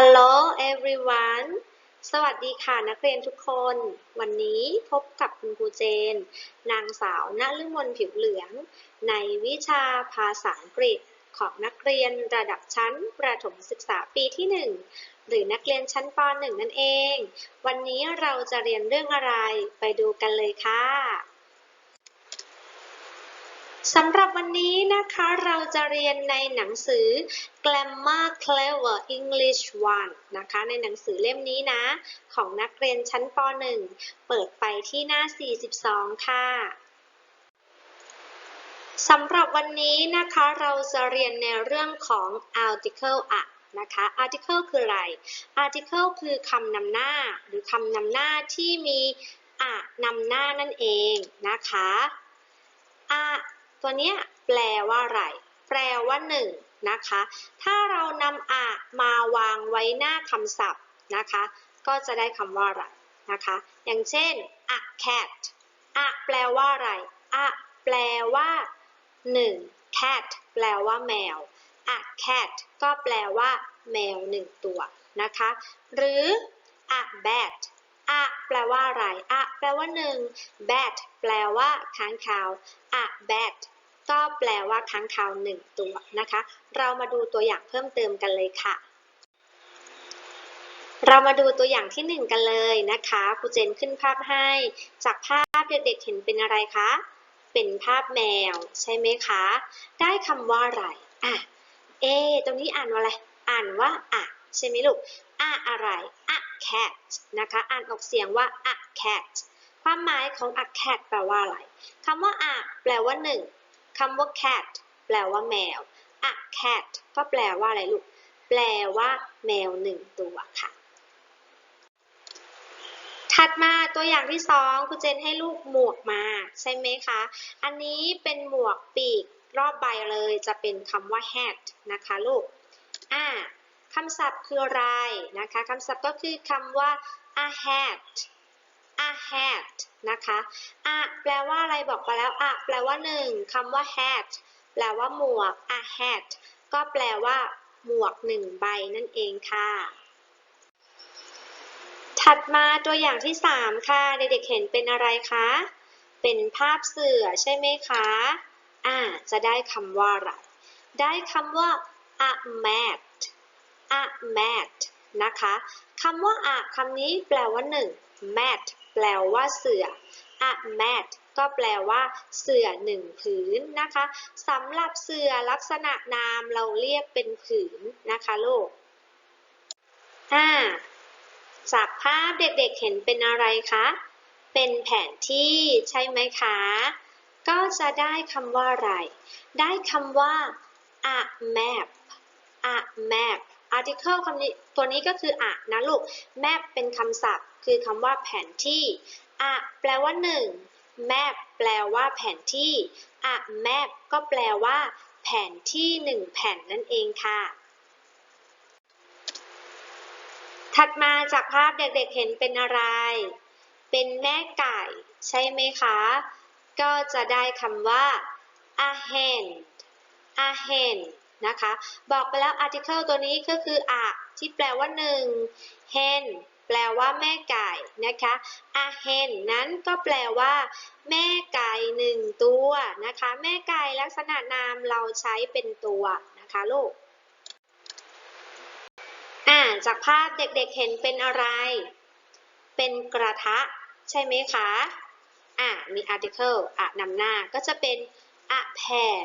Hello everyone สวัสดีค่ะนักเรียนทุกคน วันนี้พบกับคุณครูเจน นางสาวณฤมลผิวเหลือง ในวิชาภาษาอังกฤษของนักเรียนระดับชั้นประถมศึกษาปีที่ 1 หรือนักเรียนชั้นป .1 นั่นเอง วันนี้เราจะเรียนเรื่องอะไร ไปดูกันเลยค่ะ สำหรับวันนี้นะคะเราจะเรียนในหนังสือ Grammar Clever English 1 นะคะ ในหนังสือเล่มนี้นะ ของนักเรียนชั้นป .1 เปิดไปที่หน้า 42 ค่ะสำหรับวันนี้นะคะเราจะเรียนในเรื่องของ article อะนะคะ article คืออะไร article คือคำนำหน้า หรือคำนำหน้าที่มีอะนำหน้านั่นเองนะคะอะ ตัวเนี้ยแปลว่าอะไร แปลว่าหนึ่งนะคะ ถ้าเรานำอะมาวางไว้หน้าคำศัพท์นะคะ ก็จะได้คำว่าอะไรนะคะ อย่างเช่น a cat อะแปลว่าอะไร อะแปลว่าหนึ่ง cat แปลว่าแมว a cat ก็แปลว่า แมวหนึ่งตัวนะคะ หรือ a bat อะแปลว่าอะไรอะแปลว่าหนึ่ง bat แปลว่าค้างคาว a bat ก็แปลว่าค้างคาวหนึ่งตัวนะคะ เรามาดูตัวอย่างเพิ่มเติมกันเลยค่ะ เรามาดูตัวอย่างที่หนึ่งกันเลยนะคะครูเจนขึ้นภาพให้ จากภาพเด็กๆเห็นเป็นอะไรคะ เป็นภาพแมวใช่ไหมคะ ได้คำว่าอะไรอะเอตรงนี้อ่านว่าอะไร อ่านว่าอะใช่ไหมลูกอะอะไรอะ cat นะคะ อ่านออกเสียงว่าอะ cat ความหมายของ a cat แปลว่าอะไร คำว่าอะแปลว่าหนึ่ง คำว่า cat แปลว่าแมว a cat ก็แปลว่าอะไรลูก แปลว่าแมวหนึ่งตัวค่ะ ถัดมาตัวอย่างที่สองคุณเจนให้ลูกหมวกมา ใช่ไหมคะ อันนี้เป็นหมวกปีกรอบใบเลยจะเป็นคำว่า hat นะคะลูก อ่าคำศัพท์คืออะไรนะคะคำศัพท์ก็คือคำว่า a hat a hat นะคะ a แปลว่าอะไรบอกไปแล้ว a แปลว่าหนึ่งคำว่า hat แปลว่าหมวก a hat ก็แปลว่าหมวกหนึ่งใบนั่นเองค่ะ ถัดมาตัวอย่างที่ 3 ค่ะ เด็กๆเห็นเป็นอะไรคะ เป็นภาพเสือใช่ไหมคะอ่าจะได้คำว่าอะไร ได้คำว่า a mat a mat นะคะคำว่า a คำนี้แปลว่า1 mat แปลว่าเสือ a mat ก็แปลว่า เสื่อหนึ่งผืนนะคะสำหรับเสื่อลักษณะนามเราเรียกเป็นผืนนะคะลูกอ่าจากภาพเด็กๆเห็นเป็นอะไรคะ เป็นแผนที่ใช่ไหมคะ ก็จะได้คำว่าอะไร ได้คำว่า a map a map article คำนี้ตัวนี้ก็คือ a นะลูก map เป็นคำศัพท์ คือคำว่าแผนที่ a แปลว่า 1 map แปลว่าแผนที่ a map ก็แปลว่า แผนที่หนึ่งแผ่นนั่นเองค่ะ ถัดมาจากภาพเด็กๆเห็นเป็นอะไร เป็นแม่ไก่ ใช่ไหมคะ ก็จะได้คำว่า a hen a hen นะคะ บอกไปแล้ว article ตัวนี้ก็คือ a ที่แปลว่า 1 hen แปลว่าแม่ไก่นะคะ a hen นั้นก็แปลว่า แม่ไก่หนึ่งตัวนะคะ แม่ไก่ลักษณะนามเราใช้เป็นตัวนะคะลูกอ่าจากภาพเด็กๆเห็นเป็นอะไร เป็นกระทะ ใช่ไหมคะอ่ามี article อะนำหน้าก็จะเป็น a pan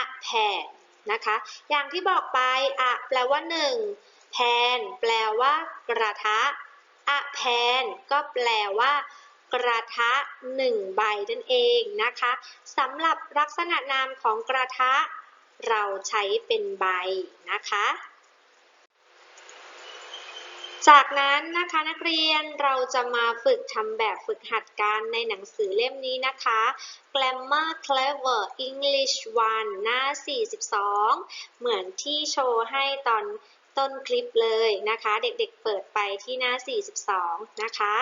a pan นนะคะ อย่างที่บอกไป a แปลว่าหนึ่ง pan แปลว่ากระทะ a pan ก็แปลว่ากระทะหนึ่งใบนั่นเองนะคะสำหรับลักษณะนามของกระทะ เราใช้เป็นใบนะคะ จากนั้นนะคะนักเรียนเราจะมาฝึกทำแบบฝึกหัดกันในหนังสือเล่มนี้นะคะ Grammar Clever English 1 หน้า 42 เหมือนที่โชว์ให้ตอน ต้นคลิปเลยนะคะ เด็กๆเปิดไปที่หน้า 42 นะคะ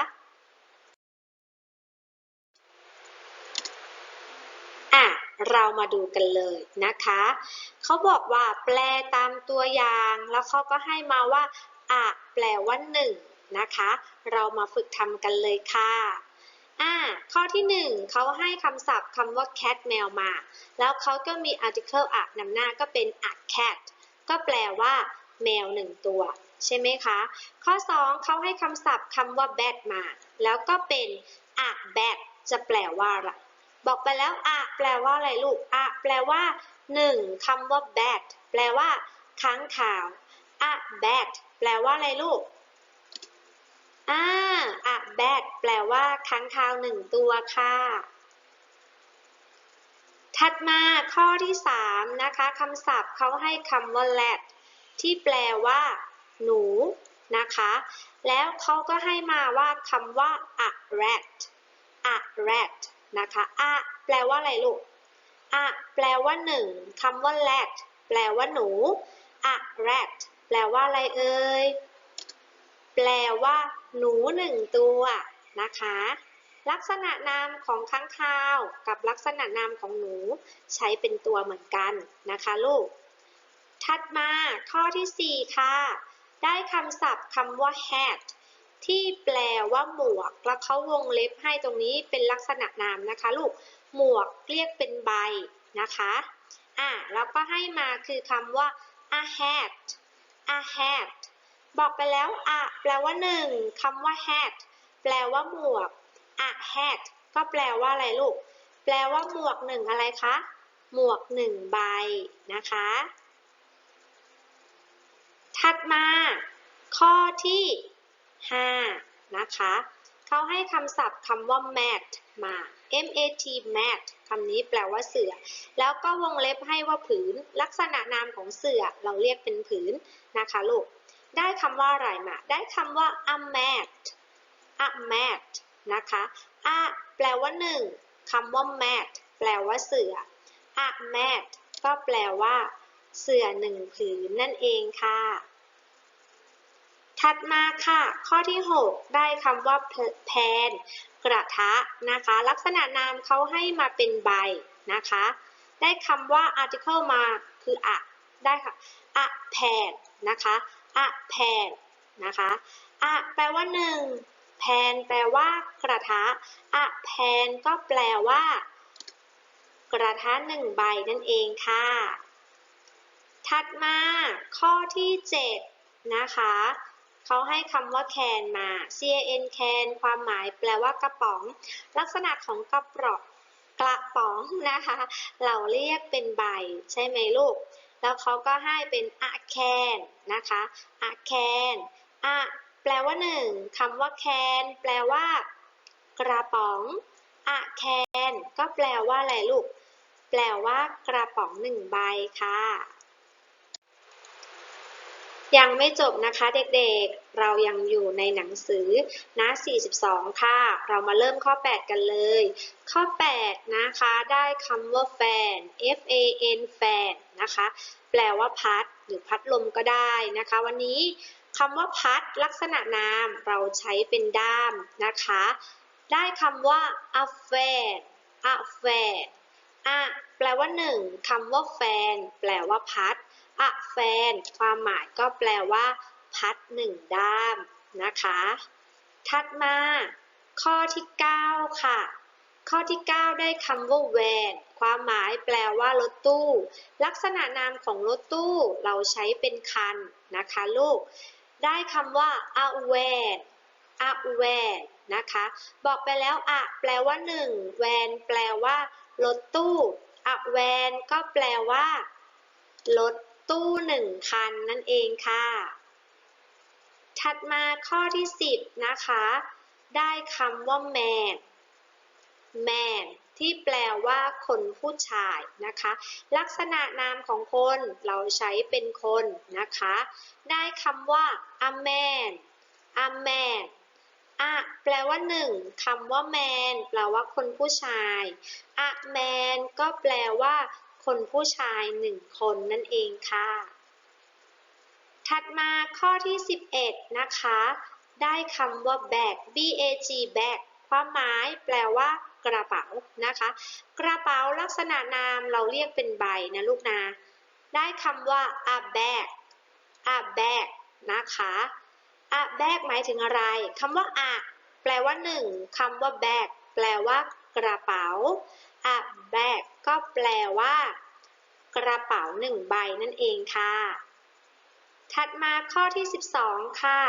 อะเรามาดูกันเลยนะคะ เขาบอกว่าแปลตามตัวอย่าง แล้วเขาก็ให้มาว่าอะแปลว่าหนึ่งนะคะ เรามาฝึกทำกันเลยค่ะอ่าข้อที่หนึ่งเขาให้คำศัพท์คำว่า cat แมวมา แล้วเขาก็มี article อะนำหน้าก็เป็น a cat ก็แปลว่า แมวหนึ่งตัว ใช่ไหมคะ ข้อ 2เขาให้คำศัพท์คำว่า bat มา แล้วก็เป็น a bat จะแปลว่าอะไรบอกไปแล้วอะแปลว่าอะไรลูกอะแปลว่า 1. คำว่า bat แปลว่าค้างคาว a bat แปลว่าอะไรลูกอ่า a bat แปลว่าค้างคาวหนึ่งตัวค่ะ ถัดมาข้อที่ 3 นะคะคำศัพท์เขาให้คำว่า lat ที่แปลว่า หนู นะคะ แล้วเขาก็ให้มาว่าคำว่า a rat a rat นะคะ a แปลว่าอะไรลูก a แปลว่าหนึ่งคำว่า rat แปลว่าหนู a rat แปลว่าอะไรเอ่ย แปลว่า หนูหนึ่งตัวนะคะ ลักษณะนามของค้างคาว กับลักษณะนามของหนูใช้เป็นตัวเหมือนกันนะคะลูก ถัดมาข้อที่ 4 ค่ะ ได้คำศัพท์คำว่า hat ที่แปลว่าหมวก แล้วเขาวงเล็บให้ตรงนี้เป็นลักษณะนามนะคะลูก หมวกเรียกเป็นใบนะคะอะแล้วก็ให้มาคือคำว่า a hat a hat บอกไปแล้ว a แปลว่าหนึ่งคำว่า hat แปลว่าหมวก a hat ก็แปลว่าอะไรลูก แปลว่าหมวกหนึ่งอะไรคะ หมวกหนึ่งใบนะคะ ถัดมาข้อที่ 5 นะคะ เขาให้คำศัพท์คำว่า mat มา m a t mat คำนี้แปลว่าเสือ แล้วก็วงเล็บให้ว่าผืน ลักษณะนามของเสือเราเรียกเป็นผืนนะคะลูก ได้คำว่าอะไรมา ได้คำว่า a mat a mat นะคะ a แปลว่าหนึ่งคำว่า mat แปลว่าเสือ a mat ก็แปลว่า เสื่อหนึ่งผืนนั่นเองค่ะ ถัดมาค่ะ ข้อที่ 6 ได้คำว่าแพนกระทะนะคะ ลักษณะนามเขาให้มาเป็นใบนะคะ ได้คำว่า article มาคืออะได้ค่ะอะแพนนะคะอะแพนนะคะอะแปลว่าหนึ่งแพนแปลว่ากระทะอะแพนก็แปลว่า กระทะหนึ่งใบนั่นเองค่ะ ถัดมาข้อที่ 7 นะคะเขาให้คำว่าแคนมา c a n แคนความหมายแปลว่ากระป๋อง ลักษณะของกระป๋องกระป๋องนะคะ เราเรียกเป็นใบใช่ไหมลูก แล้วเขาก็ให้เป็นอะแคนนะคะอะแคนอะแปลว่าหนึ่งคำว่าแคนแปลว่า กระป๋องอะแคนก็แปลว่าอะไรลูก แปลว่ากระป๋องหนึ่งใบค่ะ ยังไม่จบนะคะเด็กๆ เรายังอยู่ในหนังสือหน้า 42 ค่ะ เรามาเริ่มข้อ 8 กันเลย ข้อ 8 นะคะได้คำว่าแฟน F A N แฟนนะคะ แปลว่าพัดหรือพัดลมก็ได้นะคะ วันนี้คำว่าพัดลักษณะนามเราใช้เป็นด้ามนะคะ ได้คำว่า a fan a fan อะแปลว่าหนึ่งคำว่าแฟน แปลว่าพัดอะแฟน ความหมายก็แปลว่า พัดหนึ่งด้ามนะคะ ถัดมา ข้อที่ 9 ค่ะ ข้อที่ 9 ได้คำว่าแวนความหมายแปลว่ารถตู้ ลักษณะนามของรถตู้เราใช้เป็นคันนะคะลูก ได้คำว่า a van a van นะคะ บอกไปแล้วอะแปลว่าหนึ่งแวนแปลว่า รถตู้อะแวนก็แปลว่า รถตู้หนึ่งคันนั่นเองค่ะ ถัดมาข้อที่ 10 นะคะ ได้คำว่า man man ที่แปลว่าคนผู้ชายนะคะ ลักษณะนามของคนเราใช้เป็นคนนะคะ ได้คำว่า a man a man อะแปลว่าหนึ่งคำว่า man แปลว่าคนผู้ชาย a man ก็แปลว่า คนผู้ชายหนึ่งคนนั่นเองค่ะ ถัดมาข้อที่ 11 นะคะ ได้คำว่า bag b a g bag ความหมายแปลว่ากระเป๋านะคะ กระเป๋าลักษณะนามเราเรียกเป็นใบนะลูกนะได้คำว่า a bag a bag นะคะ a bag หมายถึงอะไร คำว่า a แปลว่าหนึ่งคำว่า bag แปลว่ากระเป๋า a bag ก็แปลว่า กระเป๋าหนึ่งใบนั่นเองค่ะ ถัดมาข้อที่ 12 ค่ะ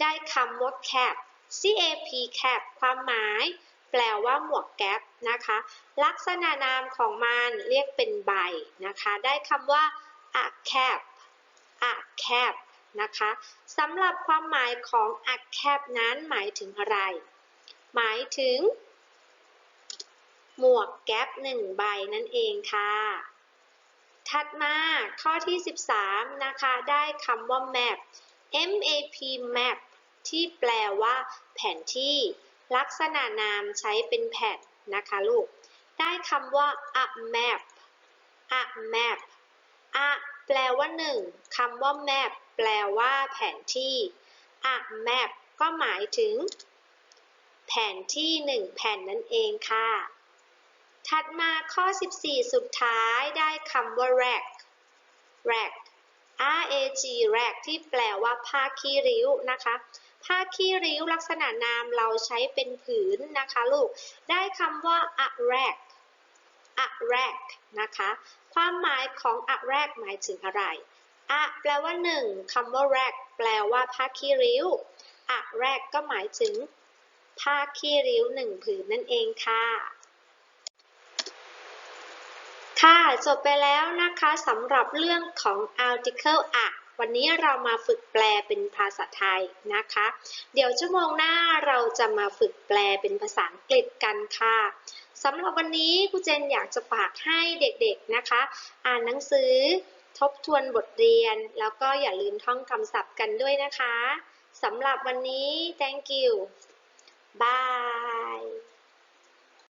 ได้คำว่า cap cap cap ความหมาย แปลว่าหมวกแก๊ปนะคะ ลักษณะนามของมันเรียกเป็นใบนะคะ ได้คำว่า a cap a cap นะคะสำหรับความหมายของ a cap นั้นหมายถึงอะไร หมายถึง หมวกแก๊ปหนึ่งใบนั่นเองค่ะ ถัดมาข้อที่ 13 นะคะ ได้คำว่า map map map ที่แปลว่า แผนที่ ลักษณะนามใช้เป็นแผ่นนะคะลูก ได้คำว่า a map a map a แปลว่าหนึ่งคำว่า map แปลว่าแผนที่ a map ก็หมายถึง แผนที่หนึ่งแผ่นนั่นเองค่ะ ถัดมาข้อ 14 สุดท้ายได้คำว่า rag rag r a g rag ที่แปลว่าผ้าขี้ริ้วนะคะผ้าขี้ริ้วลักษณะนามเราใช้เป็นผืนนะคะลูก ได้คำว่า a rag a rag นะคะ ความหมายของ a rag หมายถึงอะไร a แปลว่าหนึ่งคำว่า rag แปลว่าผ้าขี้ริ้ว a rag ก็หมายถึงผ้าขี้ริ้วหนึ่งผืนนั่นเองค่ะ ค่ะจบไปแล้วนะคะสำหรับเรื่องของ article อะวันนี้เรามาฝึกแปลเป็นภาษาไทยนะคะ เดี๋ยวชั่วโมงหน้าเราจะมาฝึกแปลเป็นภาษาอังกฤษกันค่ะ สำหรับวันนี้ครูเจนอยากจะฝากให้เด็กๆนะคะ อ่านหนังสือทบทวนบทเรียน แล้วก็อย่าลืมท่องคำศัพท์กันด้วยนะคะสำหรับวันนี้ thank you bye